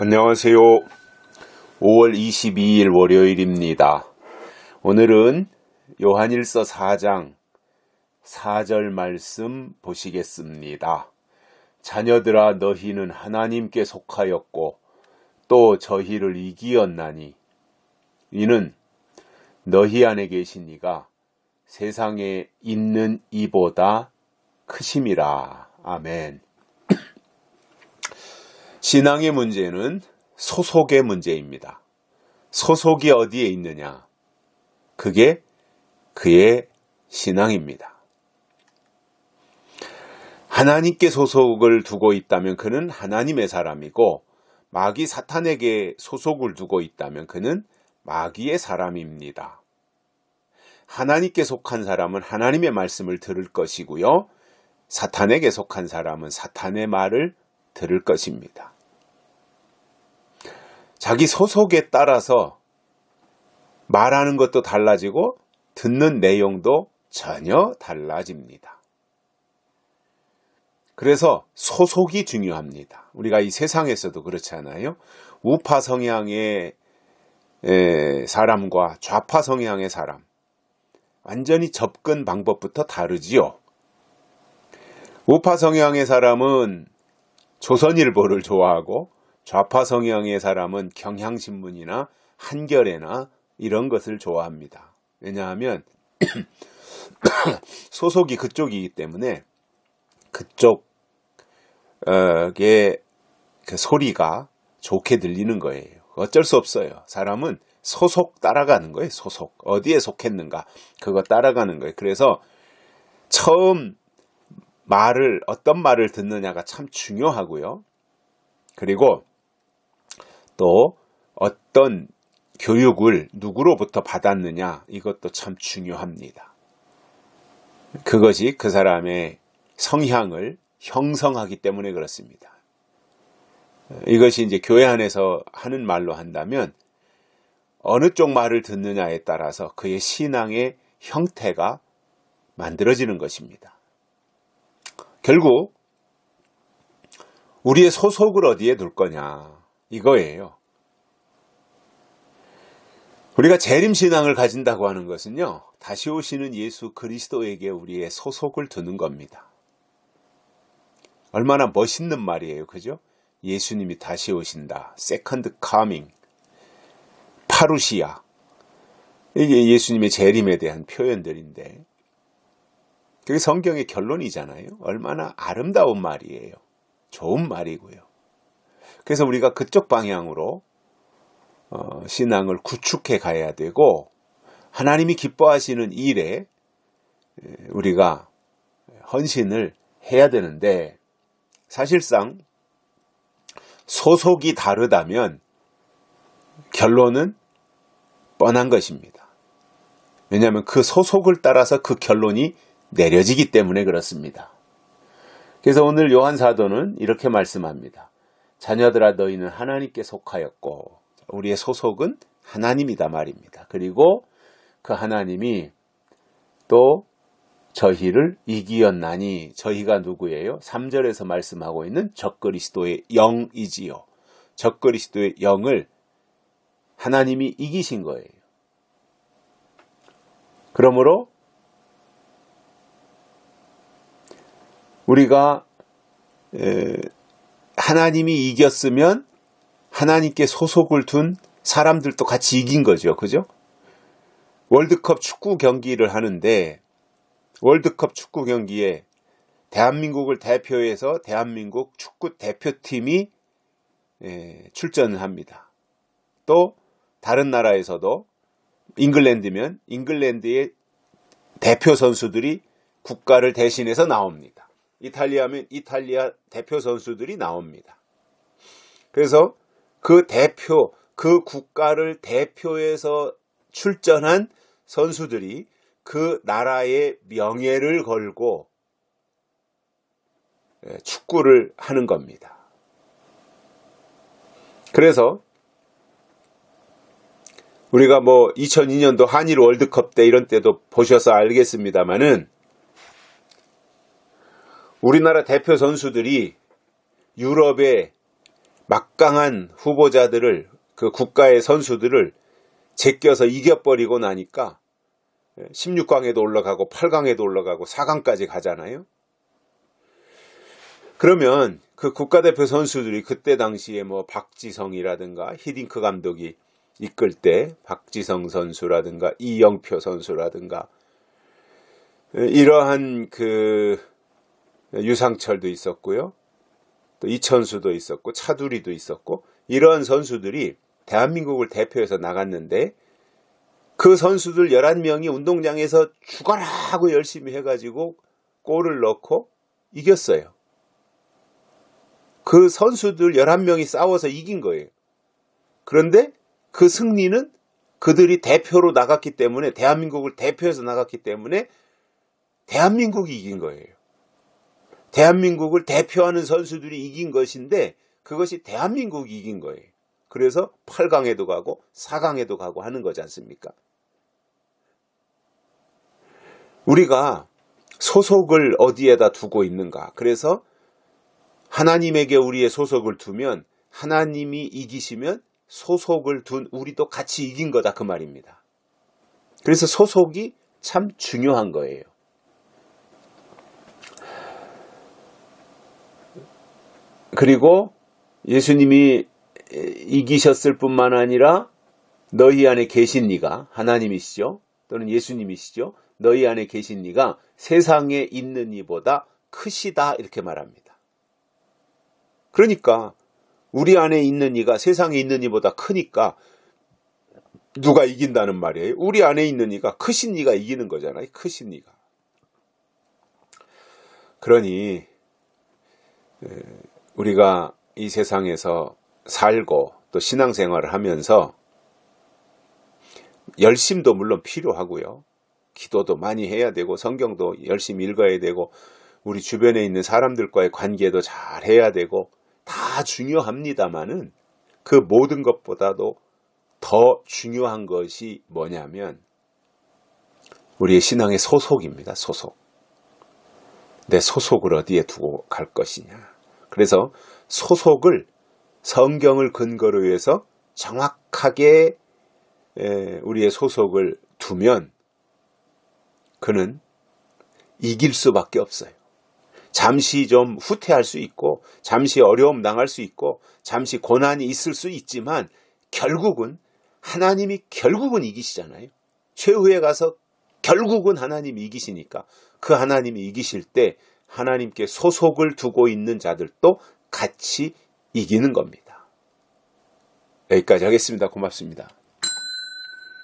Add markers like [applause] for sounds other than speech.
안녕하세요. 5월 22일 월요일입니다. 오늘은 요한일서 4장 4절 말씀 보시겠습니다. 자녀들아 너희는 하나님께 속하였고 또 저희를 이기었나니 이는 너희 안에 계신 이가 세상에 있는 이보다 크심이라. 아멘. 신앙의 문제는 소속의 문제입니다. 소속이 어디에 있느냐? 그게 그의 신앙입니다. 하나님께 소속을 두고 있다면 그는 하나님의 사람이고 마귀 사탄에게 소속을 두고 있다면 그는 마귀의 사람입니다. 하나님께 속한 사람은 하나님의 말씀을 들을 것이고요. 사탄에게 속한 사람은 사탄의 말을 들을 것입니다. 자기 소속에 따라서 말하는 것도 달라지고 듣는 내용도 전혀 달라집니다. 그래서 소속이 중요합니다. 우리가 이 세상에서도 그렇잖아요. 우파 성향의 사람과 좌파 성향의 사람. 완전히 접근 방법부터 다르지요. 우파 성향의 사람은 조선일보를 좋아하고 좌파 성향의 사람은 경향신문이나 한겨레나 이런 것을 좋아합니다. 왜냐하면 [clears throat] 소속이 그쪽이기 때문에 그쪽의 그 소리가 좋게 들리는 거예요. 어쩔 수 없어요. 사람은 소속 따라가는 거예요. 소속. 어디에 속했는가. 그거 따라가는 거예요. 그래서 처음 말을, 어떤 말을 듣느냐가 참 중요하고요. 그리고 또 어떤 교육을 누구로부터 받았느냐. 이것도 참 중요합니다. 그것이 그 사람의 성향을 형성하기 때문에 그렇습니다. 이것이 이제 교회 안에서 하는 말로 한다면 어느 쪽 말을 듣느냐에 따라서 그의 신앙의 형태가 만들어지는 것입니다. 결국 우리의 소속을 어디에 둘 거냐 이거예요. 우리가 재림 신앙을 가진다고 하는 것은요. 다시 오시는 예수 그리스도에게 우리의 소속을 두는 겁니다. 얼마나 멋있는 말이에요. 그죠? 예수님이 다시 오신다. 세컨드 카밍. 파루시아. 이게 예수님의 재림에 대한 표현들인데 그게 성경의 결론이잖아요. 얼마나 아름다운 말이에요. 좋은 말이고요. 그래서 우리가 그쪽 방향으로 어, 신앙을 구축해 가야 되고 하나님이 기뻐하시는 일에 우리가 헌신을 해야 되는데 사실상 소속이 다르다면 결론은 뻔한 것입니다. 왜냐하면 그 소속을 따라서 그 결론이 내려지기 때문에 그렇습니다. 그래서 오늘 요한 사도는 이렇게 말씀합니다. 자녀들아 너희는 하나님께 속하였고 우리의 소속은 하나님이다 말입니다. 그리고 그 하나님이 또 저희를 이기었나니 저희가 누구예요? 3절에서 말씀하고 있는 적그리스도의 영이지요. 적그리스도의 영을 하나님이 이기신 거예요. 그러므로 우리가 하나님이 이겼으면 하나님께 소속을 둔 사람들도 같이 이긴 거죠. 그죠? 월드컵 축구 경기를 하는데 월드컵 축구 경기에 대한민국을 대표해서 대한민국 축구 대표팀이 출전을 합니다. 또 다른 나라에서도 잉글랜드면 잉글랜드의 대표 선수들이 국가를 대신해서 나옵니다. 이탈리아면 이탈리아 대표 선수들이 나옵니다. 그래서 그 대표, 그 국가를 대표해서 출전한 선수들이 그 나라의 명예를 걸고 예, 축구를 하는 겁니다. 그래서 우리가 뭐 2002년도 한일 월드컵 때 이런 때도 보셔서 알겠습니다만은 우리나라 대표 선수들이 유럽의 막강한 후보자들을 그 국가의 선수들을 제껴서 이겨버리고 나니까 16강에도 올라가고 8강에도 올라가고 4강까지 가잖아요. 그러면 그 국가대표 선수들이 그때 당시에 뭐 박지성이라든가 히딩크 감독이 이끌 때 박지성 선수라든가 이영표 선수라든가 이러한 그 유상철도 있었고요. 또 이천수도 있었고 차두리도 있었고 이러한 선수들이 대한민국을 대표해서 나갔는데 그 선수들 11명이 운동장에서 죽어라 하고 열심히 해가지고 골을 넣고 이겼어요. 그 선수들 11명이 싸워서 이긴 거예요. 그런데 그 승리는 그들이 대표로 나갔기 때문에 대한민국을 대표해서 나갔기 때문에 대한민국이 이긴 거예요. 대한민국을 대표하는 선수들이 이긴 것인데 그것이 대한민국이 이긴 거예요. 그래서 8강에도 가고 4강에도 가고 하는 거지 않습니까? 우리가 소속을 어디에다 두고 있는가? 그래서 하나님에게 우리의 소속을 두면 하나님이 이기시면 소속을 둔 우리도 같이 이긴 거다 그 말입니다. 그래서 소속이 참 중요한 거예요. 그리고 예수님이 이기셨을 뿐만 아니라 너희 안에 계신 이가 하나님이시죠. 또는 예수님이시죠. 너희 안에 계신 이가 세상에 있는 이보다 크시다 이렇게 말합니다. 그러니까 우리 안에 있는 이가 세상에 있는 이보다 크니까 누가 이긴다는 말이에요. 우리 안에 있는 이가 크신 이가 이기는 거잖아요. 크신 이가. 그러니 우리가 이 세상에서 살고 또 신앙생활을 하면서 열심도 물론 필요하고요. 기도도 많이 해야 되고 성경도 열심히 읽어야 되고 우리 주변에 있는 사람들과의 관계도 잘 해야 되고 다 중요합니다만은 그 모든 것보다도 더 중요한 것이 뭐냐면 우리의 신앙의 소속입니다. 소속. 내 소속을 어디에 두고 갈 것이냐. 그래서 소속을 성경을 근거로 해서 정확하게 우리의 소속을 두면 그는 이길 수밖에 없어요. 잠시 좀 후퇴할 수 있고, 잠시 어려움 당할 수 있고, 잠시 고난이 있을 수 있지만, 결국은 하나님이 결국은 이기시잖아요. 최후에 가서 결국은 하나님이 이기시니까 그 하나님이 이기실 때 하나님께 소속을 두고 있는 자들도 같이 이기는 겁니다. 여기까지 하겠습니다. 고맙습니다.